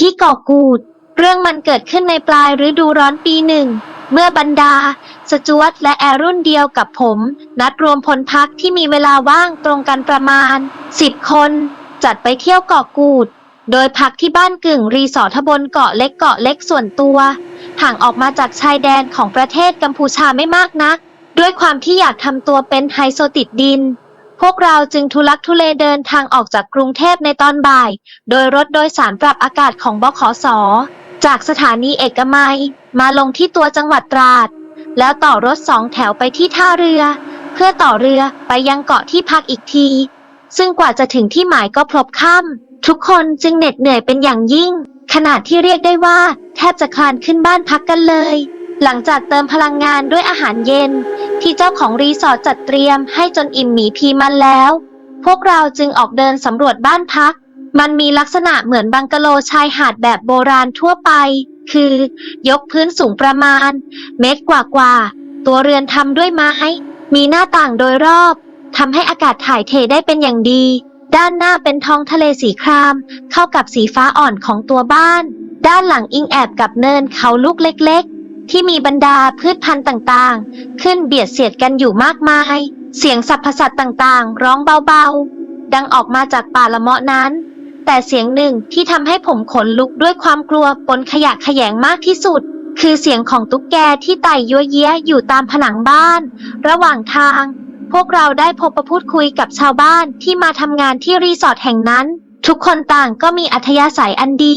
ที่เกาะกูด เรื่องมันเกิดขึ้นในปลายฤดูร้อนปีหนึ่ง เมื่อบรรดา สจวตและแอรุ่นเดียวกับผม นัดรวมพลพักที่มีเวลาว่างตรงกันประมาณ10คน จัดไปเที่ยวเกาะกูด โดยพักที่บ้านกึ่งรีสอร์ทบนเกาะเล็กเกาะเล็กส่วนตัว ห่างออกมาจากชายแดนของประเทศกัมพูชาไม่มากนัก ด้วยความที่อยากทำตัวเป็นไฮโซติดดิน พวกเราจึงทุลักทุเลเดินทางออกจากกรุงเทพในตอนบ่าย โดยรถโดยสารปรับอากาศของบขส จากสถานีเอกมัย มาลงที่ตัวจังหวัดตราด แล้วต่อรถสองแถวไปที่ท่าเรือ เพื่อต่อเรือไปยังเกาะที่พักอีกที ซึ่งกว่าจะถึงที่หมายก็พลบค่ำทุกคนจึงเหน็ดเหนื่อยเป็นอย่างยิ่ง ขนาดที่เรียกได้ว่า แทบจะคลานขึ้นบ้านพักกันเลย หลังจากเติมพลังงานด้วยอาหารเย็น ที่เจ้าของรีสอร์ทจัดเตรียมให้จนอิ่มหมีพีมันแล้ว พวกเราจึงออกเดินสำรวจบ้านพัก มันมีลักษณะเหมือนบังกะโลชายหาดแบบโบราณทั่วไป คือ ยกพื้นสูงประมาณ เมตรกว่าๆ ตัวเรือนทำด้วยไม้ มีหน้าต่างโดยรอบทำให้อากาศถ่ายเทได้เป็นอย่างดี ด้านหน้าเป็นท้องทะเลสีคราม เข้ากับสีฟ้าอ่อนของตัวบ้าน ด้านหลังอิงแอบกับเนินเขาลูกเล็กๆ ที่มีบรรดาพืชพันธุ์ต่างๆ ขึ้นเบียดเสียดกันอยู่มากมาย เสียงสัพพสัตว์ต่างๆ ร้องเบาๆ ดังออกมาจากป่าละเมาะนั้น แต่เสียงหนึ่งที่ทำให้ผมขนลุกด้วยความกลัวปนขยะแขยงมากที่สุด คือเสียงของตุ๊กแกที่ไต่ยัวเยี้ยอยู่ตามผนังบ้าน ระหว่างทาง พวกเราได้พบประพูดคุยกับชาวบ้านที่มาทำงานที่รีสอร์ทแห่งนั้น ทุกคนต่างก็มีอัธยาศัยอันดี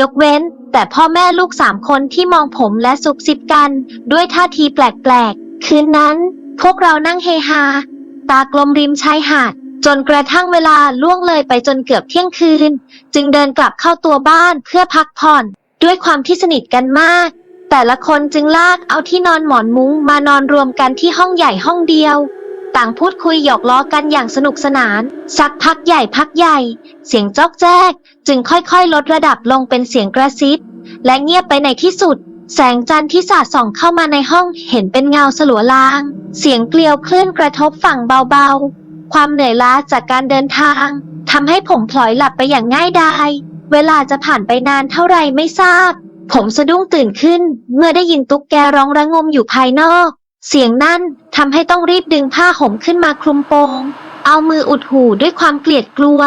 ยกเว้น แต่พ่อแม่ลูกสามคนที่มองผมและซุบซิบกัน ด้วยท่าทีแปลกๆ คืนนั้น พวกเรานั่งเฮฮา ตากลมริมชายหาด จนกระทั่งเวลาล่วงเลยไปจนเกือบเที่ยงคืน จึงเดินกลับเข้าตัวบ้านเพื่อพักผ่อน ด้วยความที่สนิทกันมาก แต่ละคนจึงลากเอาที่นอนหมอนมุ้งมานอนรวมกันที่ห้องใหญ่ห้องเดียว ต่างพูดคุยหยอกล้อกันอย่างสนุกสนาน สักพักใหญ่พักใหญ่ เสียงจอกแจ๊กจึงค่อยๆ ลดระดับลงเป็นเสียงกระซิบ และเงียบไปในที่สุด แสงจันทร์ที่สาดส่องเข้ามาในห้องเห็นเป็นเงาสลัวลาง เสียงเกลียวคลื่นกระทบฝั่งเบาๆ ความเหนื่อยล้าจากการเดินทางทำให้ผมพลอยหลับไปอย่างง่ายดายเวลาจะผ่านไปนานเท่าไรไม่ทราบ ผมสะดุ้งตื่นขึ้น เมื่อได้ยินตุ๊กแกร้องระงมอยู่ภายนอก เสียงนั่นทำให้ต้องรีบดึงผ้าห่มขึ้นมาคลุมโปง เอามืออุดหูด้วยความเกลียดกลัว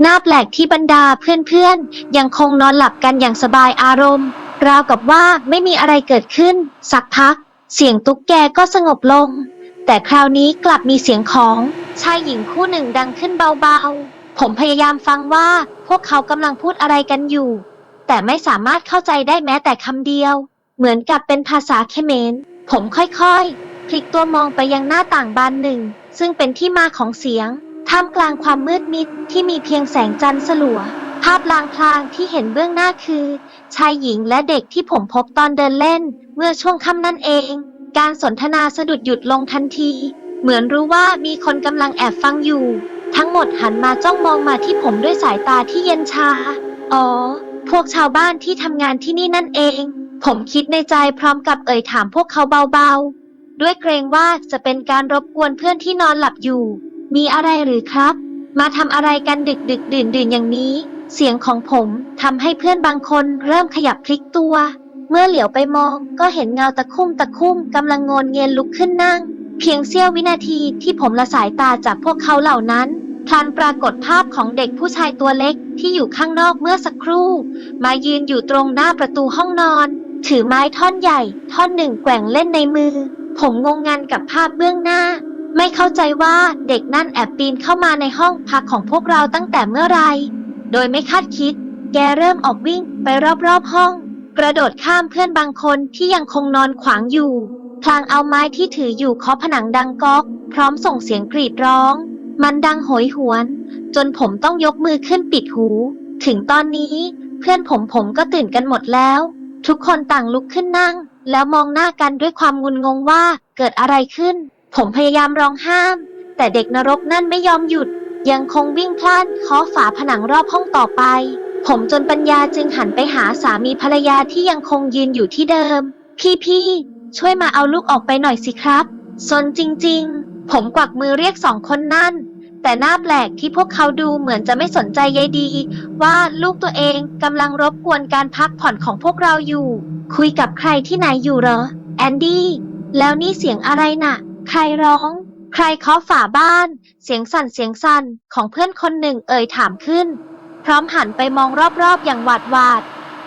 หน้าแปลกที่บรรดาเพื่อนๆ ยังคงนอนหลับกันอย่างสบายอารมณ์ ราวกับว่าไม่มีอะไรเกิดขึ้น สักพัก เสียงตุ๊กแกก็สงบลง แต่คราวนี้กลับมีเสียงของชายหญิงคู่หนึ่งดังขึ้นเบาๆ ผมพยายามฟังว่าพวกเขากำลังพูดอะไรกันอยู่ แต่ไม่สามารถเข้าใจได้แม้แต่คำเดียว เหมือนกับเป็นภาษาเขมร ผมค่อยๆ พลิกตัวมองไปยังหน้าต่างบานหนึ่ง ซึ่งเป็นที่มาของเสียง ท่ามกลางความมืดมิดที่มีเพียงแสงจันทร์สลัว ภาพลางพลางที่เห็นเบื้องหน้าคือ ชายหญิงและเด็กที่ผมพบตอนเดินเล่น เมื่อช่วงค่ำนั่นเอง การสนทนาสะดุดหยุดลงทันที เหมือนรู้ว่ามีคนกำลังแอบฟังอยู่ ทั้งหมดหันมาจ้องมองมาที่ผมด้วยสายตาที่เย็นชา อ๋อ พวกชาวบ้านที่ทำงานที่นี่นั่นเอง ผมคิดในใจพร้อมกับเอ่ยถามพวกเขาเบาๆ ด้วยเกรงว่าจะเป็นการรบกวนเพื่อนที่นอนหลับอยู่ มีอะไรหรือครับ มาทำอะไรกันดึกดึกดื่นดื่นอย่างนี้ เสียงของผมทำให้เพื่อนบางคนเริ่มขยับพลิกตัว เมื่อเหลียวไปมองก็เห็นเงาตะคุ่มตะคุ่มกำลังงนเงียนลุกขึ้นนั่ง เพียงเสี้ยววินาทีที่ผมละสายตาจากพวกเขาเหล่านั้นพลันปรากฏภาพของเด็กผู้ชายตัวเล็กที่อยู่ข้างนอกเมื่อสักครู่ มายืนอยู่ตรงหน้าประตูห้องนอน ถือไม้ท่อนใหญ่ ท่อนหนึ่งแกว่งเล่นในมือ ผมงงงันกับภาพเบื้องหน้า ไม่เข้าใจว่าเด็กนั่นแอบปีนเข้ามาในห้องพักของพวกเราตั้งแต่เมื่อไร โดยไม่คาดคิด แกเริ่มออกวิ่งไปรอบๆห้อง กระโดดข้ามเพื่อนบางคนที่ยังคงนอนขวางอยู่ พลางเอาไม้ที่ถืออยู่เคาะผนังดังก๊อก พร้อมส่งเสียงกรีดร้อง มันดังโหยหวน จนผมต้องยกมือขึ้นปิดหู ถึงตอนนี้ เพื่อนผมผมก็ตื่นกันหมดแล้ว ทุกคนต่างลุกขึ้นนั่ง แล้วมองหน้ากันด้วยความงุนงงว่าเกิดอะไรขึ้น ผมพยายามร้องห้าม แต่เด็กนรกนั่นไม่ยอมหยุด ยังคงวิ่งพล่านเคาะฝาผนังรอบห้องต่อไป ผมจนปัญญาจึงหันไปหาสามีภรรยาที่ยังคงยืนอยู่ที่เดิม พี่ๆช่วยมาเอาลูกออกไปหน่อยสิครับซนจริง ๆ ผมกวักมือเรียกสองคนนั่น แต่หน่าแปลกที่พวกเขาดูเหมือนจะไม่สนใจใยดี ว่าลูกตัวเองกำลังรบกวนการพักผ่อนของพวกเราอยู่ คุยกับใครที่ไหนอยู่เหรอ แอนดี้ แล้วนี่เสียงอะไรน่ะ ใครร้อง ใครเคาะฝาบ้าน เสียงสั่นเสียงสั่นของเพื่อนคนหนึ่งเอ่ยถามขึ้น พร้อมหันไปมองรอบๆอย่างหวาดหวาด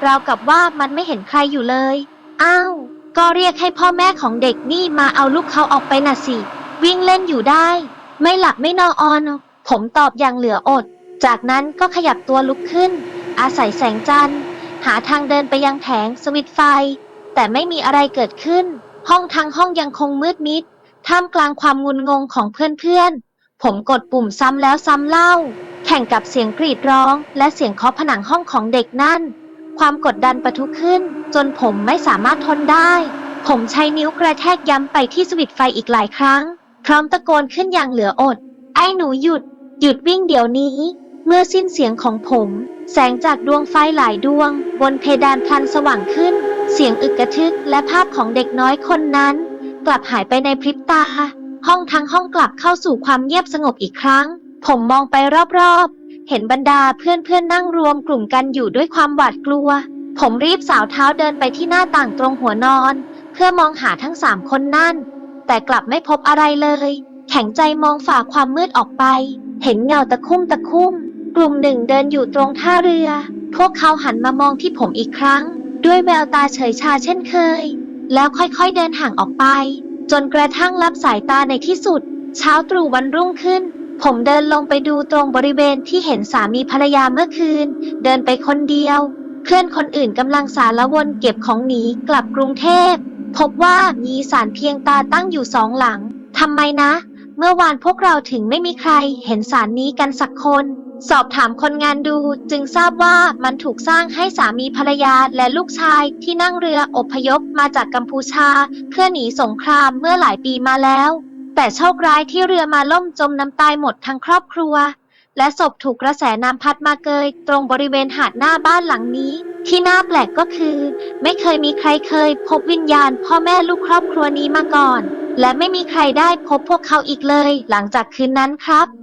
ราวกับว่ามันไม่เห็นใครอยู่เลย อ้าว ก็เรียกให้พ่อแม่ของเด็กนี่มาเอาลูกเขาออกไปน่ะสิ วิ่งเล่นอยู่ได้ ไม่หลับไม่นอน ผมตอบอย่างเหลืออด จากนั้นก็ขยับตัวลุกขึ้น อาศัยแสงจันทร์ หาทางเดินไปยังแผงสวิตไฟ แต่ไม่มีอะไรเกิดขึ้น ห้องทั้งห้องยังคงมืดมิด ท่ามกลางความงุนงงของเพื่อนๆ ผมกดปุ่มซ้ำแล้วซ้ำเล่า แข่งกับเสียงกรีดร้อง และเสียงเคาะผนังห้องของเด็กนั่น ความกดดันประทุขึ้น จนผมไม่สามารถทนได้ ผมใช้นิ้วกระแทกย้ำไปที่สวิตไฟอีกหลายครั้ง ร้อมตะโกนขึ้นอย่างเหลืออด ไอ้หนูหยุด หยุดวิ่งเดี๋ยวนี้ เมื่อสิ้นเสียงของผม แสงจากดวงไฟหลายดวง บนเพดานพลันสว่างขึ้น เสียงอึกกระทึกและภาพของเด็กน้อยคนนั้น กลับหายไปในพริบตา ห้องทั้งห้องกลับเข้าสู่ความเงียบสงบอีกครั้ง ผมมองไปรอบๆ เห็นบรรดาเพื่อนๆนั่งรวมกลุ่มกันอยู่ด้วยความหวาดกลัว ผมรีบสาวเท้าเดินไปที่หน้าต่างตรงหัวนอน เพื่อมองหาทั้งสามคนนั่น แต่กลับไม่พบอะไรเลย แข็งใจมองฝ่าความมืดออกไป เห็นเงาตะคุ่มตะคุ่ม กลุ่มหนึ่งเดินอยู่ตรงท่าเรือ พวกเขาหันมามองที่ผมอีกครั้ง ด้วยแววตาเฉยชาเช่นเคย แล้วค่อยๆเดินห่างออกไป จนกระทั่งรับสายตาในที่สุด เช้าตรู่วันรุ่งขึ้น ผมเดินลงไปดูตรงบริเวณที่เห็นสามีภรรยาเมื่อคืน เดินไปคนเดียว เพื่อนคนอื่นกำลังสารวนเก็บของหนีกลับกรุงเทพ พบว่ามีสารเพียงตาตั้งอยู่สองหลัง ทำไมนะ เมื่อวานพวกเราถึงไม่มีใครเห็นสารนี้กันสักคน สอบถามคนงานดูจึงทราบว่ามันถูกสร้างให้สามีภรรยาและลูกชายที่นั่งเรืออพยพมาจากกัมพูชา เพื่อหนีสงครามเมื่อหลายปีมาแล้ว แต่โชคร้ายที่เรือมาล่มจมน้ำตายหมดทั้งครอบครัว และศพถูกกระแสน้ำพัดมาเกย ตรงบริเวณหาดหน้าบ้านหลังนี้ ที่น่าแปลกก็คือ ไม่เคยมีใครเคย พบวิญญาณพ่อแม่ลูกครอบครัวนี้มาก่อน และไม่มีใครได้พบพวกเขาอีกเลย หลังจากคืนนั้นครับ